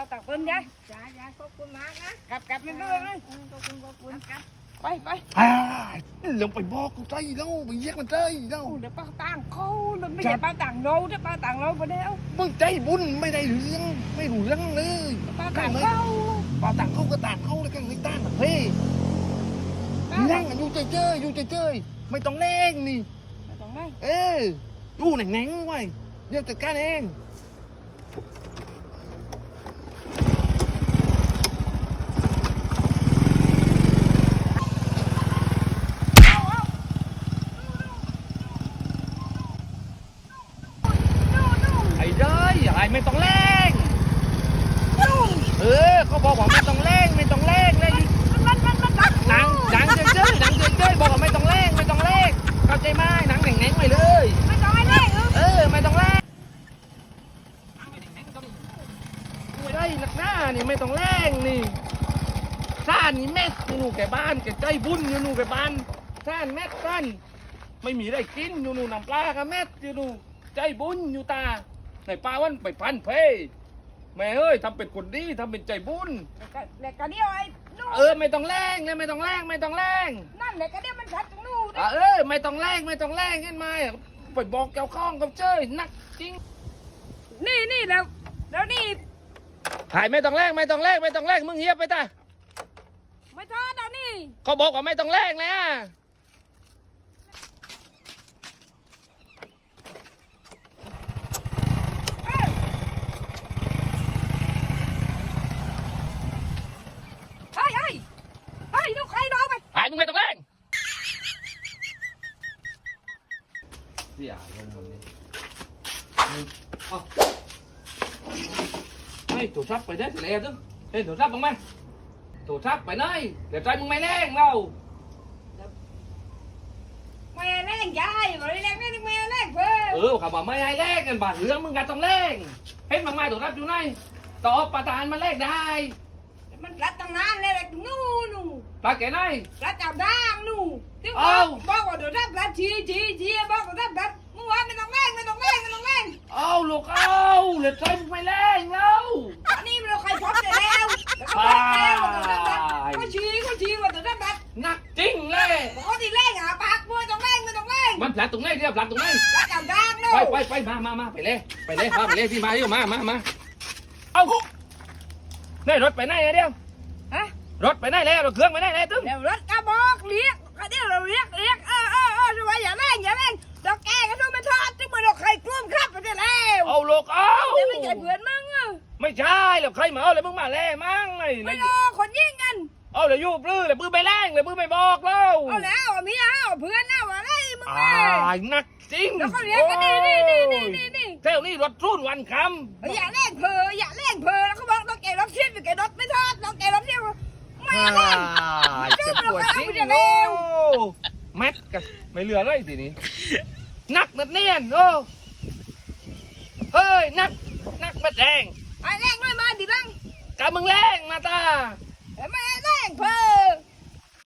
าตักคนยายจ้าจ้ายขอบคุณมากนะกลับกลับม่รู้เลยขอบคุณขอบคุณกลับไปไปอ่ลงไปบอกกูใจเล่าไปแยกมันใจเล่าเดี๋ยวป้าต่างเขาเลยไม่ใช่ป้าต่างเราถ้าป้าต่างเราไปแล้วมึงใจบุญไม่ได้เรื่องไม่รู้เรื่องเลยป้าต่างเขาป้าต่างเขาก็ต่างเขาแล้วกันไม่ต่างเฮ้ยนั่งอยู่เฉยๆอยู่เจยๆไม่ต้องแรงนี่ไม่ต้องแรงเออดูหนังๆไว้เรื่องจัดการเอง ไม่ต้องแรงเออเขาบอกว่าไม่ต้องแรงไม่ต้องแรงเลยมันมันมันมันหนังหนังเจยหนังเจยบอกว่าไม่ต้องแรงไม่ต้องแรงเข้าใจไหมหนังแหน่งแหนงไว้เลยไม่ต้องแรงเออไม่ต้องแรงไม่ได้หนักหน้านี่ไม่ต้องแรงนี่ซ่านนี่แม่อยู่หนูแกบ้านแกใจบุญอยู่หนูแกบ้านซ่านแม่ซ่านไม่มีได้กินอยู่หนูน้ำปลากับแม่อยู่หนูใจบุญอยู่ตา ในป้าวันไปพันเพแม่เอ้ยทำเป็นคนดีทำเป็นใจบุญ เด็กกระเดียวไอ้นู่นเออไม่ต้องแรงเลยไม่ต้องแรงไม่ต้องแรงนั่นเด็กกระเดียวมันชัดตรงนู่นอะเออไม่ต้องแรงไม่ต้องแรงเห็นไหมไปบอกเจ้าข้องกับเจ้ยนักจริงนี่นี่แล้วแล้วนี่ถ่ายไม่ต้องแรงไม่ต้องแรงไม่ต้องแรงมึงเฮียบไปตาไม่ทอดเอานี่เขาบอกว่าไม่ต้องแรงเลยอะ เฮ้ยเฮ้ยเฮ้ยลูกใครรอไป ถ่ายมึงไม่ต้องแรงเสียลงมันนี่เอาเฮ้ยถูกทับไปได้สิแล้วตึ้งเฮ้ยถูกทับบ้างไหมถูกทับไปไหนเดี๋ยวใจมึงไม่แรงเราแม่แรงยายบอกเลยแรงแม่แม่แรงเพิ่มเออเขาบอกไม่ให้แลกกันบาดเหลืองมึงกันต้องแลกเห็นบางไม้ถูกรับอยู่ไหนตอบประธานมาแลกได้ มันรัดตั้งนานเลยแหละนู่น นู่นปลาแกไหน รัดจับด่างนู่นที่บเอ้าอกบอกว่าเดี๋ยวรับรัดชี้ชี้ชี้บอกว่ารับรัดมึงว่าไม่ต้องแรงไม่ต้องแรงไม่ต้องแรงเอาลูกเอาเหลือใจมึงไม่แรงแล้วตอนนี้มันใครพบได้แล้วแล้วก็บอกแล้วว่าเดี๋ยวรับรัดก็ชี้ก็ชี้ว่าเดี๋ยวรับรัดหนักจริงเลย บอกว่าที่แรงอะปากไม่ต้องแรงไม่ต้องแรงมันผลัดตรงไหนเรียบผลัดตรงไหนรัดจับด่างนู่ไปนไปไปมามามาไปเลยไปเลยมาไปเลยพี่มาอยู่มามามาเอานี่รถไปไหนอะเดียวฮะ รถไปไหนแล้วรถเครื่องไปไหนแล้วตึ้งเดี๋ยวรถกระบอกเรียกก็เดี๋ยวเราเรียกเรียกเออเออเออช่วยอย่าแรงอย่าแรงดอกแกก็ต้องมาทอดที่มันเราใครกลุ้มครับไปได้แล้วเอาลูกเอาเดี๋ยวไม่ใช่เพื่อนมึงอะไม่ใช่แล้วใครมาเอาเลยมึงมาแล่มั่งไงไม่รอคนยิงกันเอาเลยยูบลื้อเลยปื้อไปแรงเลยปื้อไปบอกแล้วเอาแล้วเอาเมียเอาเพื่อนเอาอะไรมึงอ่แม่าหนักจริงแล้วก็เรียกกันนี่นี่นี่นี่นี่นี่เท่านี้รถรุ่นวันคอย่าแรงเพออย่า ม็กกันไม่เหลือเลยทีนี้นักนัดเนียนโอ้เฮ้ยนักนักมาแดงไอ้แรงไม่มาดิลังกำมึงแรงมาตาไม่แรงเพอ